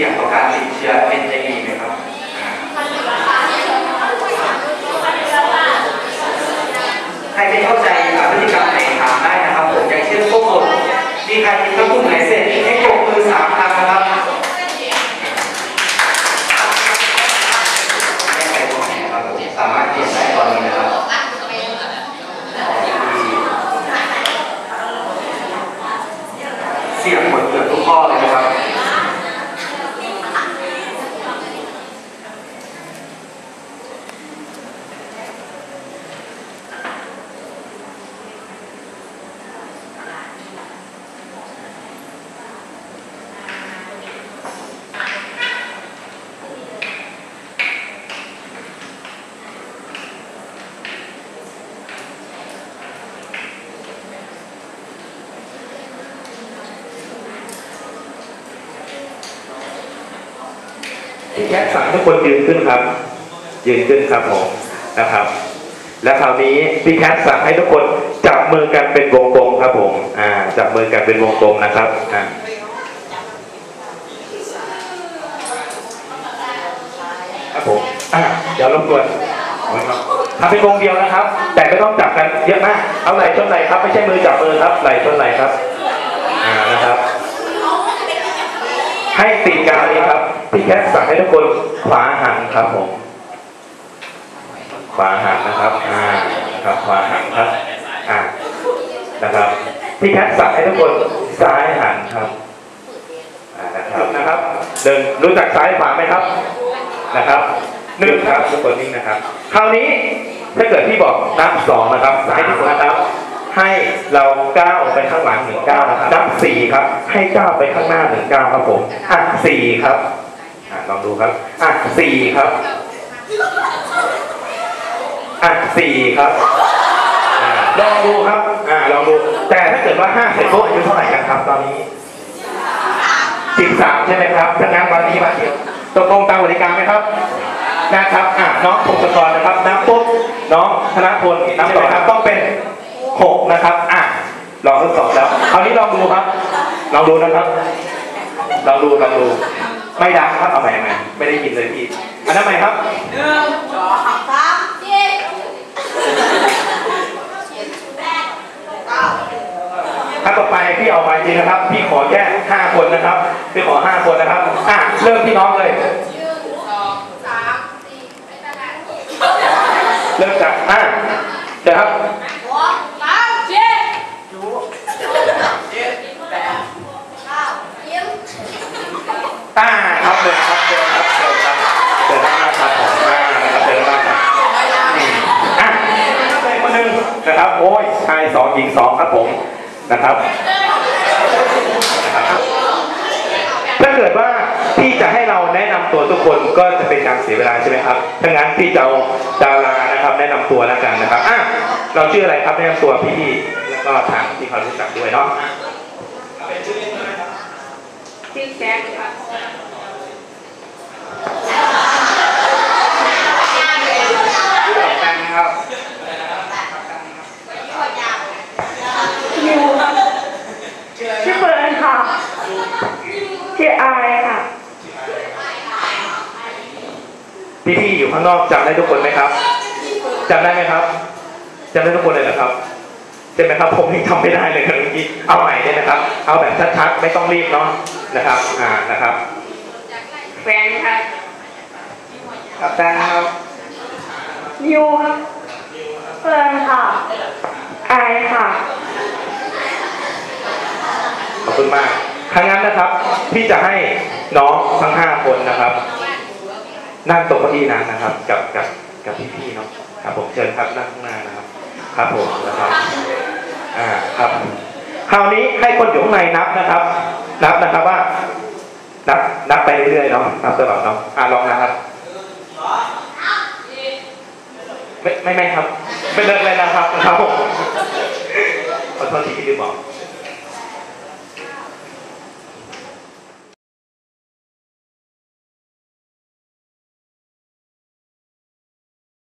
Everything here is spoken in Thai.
สี่ยงต่อการติดเชื้อ NIE ไหมครับใครไม่เข้าใจพฤติกรรมไหนถามได้นะครับผมอย่างเช่นพวกกดมีใครมีกระปุ่มไหนเสร็จให้กดมือสามครั้งนะครับสามารถเปลี่ยนได้ตอน แคทสั่งให้ทุกคนยืนขึ้นครับ ยืนขึ้นครับผมนะครับ และคราวนี้พี่แคทสั่งให้ทุกคนจับมือกันเป็นวงกลมครับผมอ่าจับมือกันเป็นวงกลมนะครับอ่าครับผมอ่าเดี๋ยวรบกวนทำเป็นวงเดียวนะครับ แต่ไม่ต้องจับกันเยอะมากเอาไหล่ชนไหล่ครับไม่ใช่มือจับมือครับไหล่ชนไหล่ครับอ่านะครับ ให้ติดกันนี้ครับ สั่งให้ทุกคนขวาหันครับผมขวาหันนะครับอ่าครับขวาหันครับอ่านะครับพี่แคทสั่งให้ทุกคนซ้ายหันครับอ่านะครับนะครับเดินรู้จักซ้ายขวาไหมครับนะครับหนึ่งครับทุกคนนิ่งนะครับ คราวนี้ถ้าเกิดพี่บอกนับสองนะครับให้ทุกคนนะครับให้เราก้าวไปข้างหลังหนึ่งก้าวนะครับนับสี่ครับ ให้ก้าวไปข้างหน้าหนึ่งก้าวครับผมอะสี่ครับ อะลองดูครับ อะสี่ครับ อะสี่ครับอะลองดูครับ อ่าลองดู แต่ถ้าเกิดว่าห้าเสร็จปุ๊บอายุเท่าไหร่กันครับ ตอนนี้สิบสามใช่ไหมครับถ้างั้นวันนี้มาเดียวตกลงตามกติการไหมครับ นะครับ อะน้องพงศกรนะครับนับปุ๊บ น้องธนพลนับต่อครับ ต้องเป็นหกนะครับ อะลองทดสอบแล้ว คราวนี้ลองดูครับ ลองดูนะครับ ลองดู ลองดู ไม่ดังครับเอาใหม่ใหม่ไม่ได้ยินเลยพี่อันนั้นใหม่ครับถ้าต่อไปพี่เอาไปจริงนะครับ พี่ขอแค่ห้าคนนะครับพี่ขอห้าคนนะครับอะเริ่มที่น้องเลย เริ่มจากอะเดี๋ยวครับ อ่าครับเดินครับเดินครับเดินครับเดินหน้าครับผมอ่านะครับเดินหน้าครับอืมอะใครค นะครับ โอ้ยชายสองหญิงสองครับผมนะครับ ถ้าเกิดว่าพี่จะให้เราแนะนำตัวทุกคนก็จะเป็นการเสียเวลาใช่ไหมครับถ้างั้นพี่จะเอาดารานะครับ แนะนำตัวแล้วกันนะครับอะเราชื่ออะไรครับแนะนำตัวพี่ๆแล้วก็ทางที่เขารู้จักด้วยเนาะชื่อแจ็คค่ะแฟนนะครับ ยูค่ะชื่อเฟิร์นค่ะชื่ออายค่ะ พี่ๆอยู่ข้างนอกจำได้ทุกคนไหมครับจำได้ไหมครับจำได้ทุกคนเลยเหรอครับใช่ไหมครับ ผมยังทำไม่ได้เลยครับเมื่อกี้เอาใหม่เลยนะครับ เอาแบบชัดๆไม่ต้องรีบเนาะนะครับอ่านะครับแฟนค่ะกับแฟนครับยูค่ะเฟิร์นค่ะอายค่ะขอบคุณมากครั้งนั้นนะครับ พี่จะให้น้องทั้งห้าคนนะครับ นั่งตรงเก้าอี้นั้นนะครับ กับกับกับพี่ๆเนาะครับผมเชิญครับนั่งข้างหน้านะครับ ครับผมนะครับอ่าครับ คราวนี้ให้คนอยู่ข้างในนับนะครับ นับนะครับว่า นับนับไปเรื่อยๆเนาะนับตลอดเนาะอ่าลองนะครับไม่ไม่ไม่ครับไม่เลิกเลยนะครับครับผมขอโทษที่พี่ลืมบอก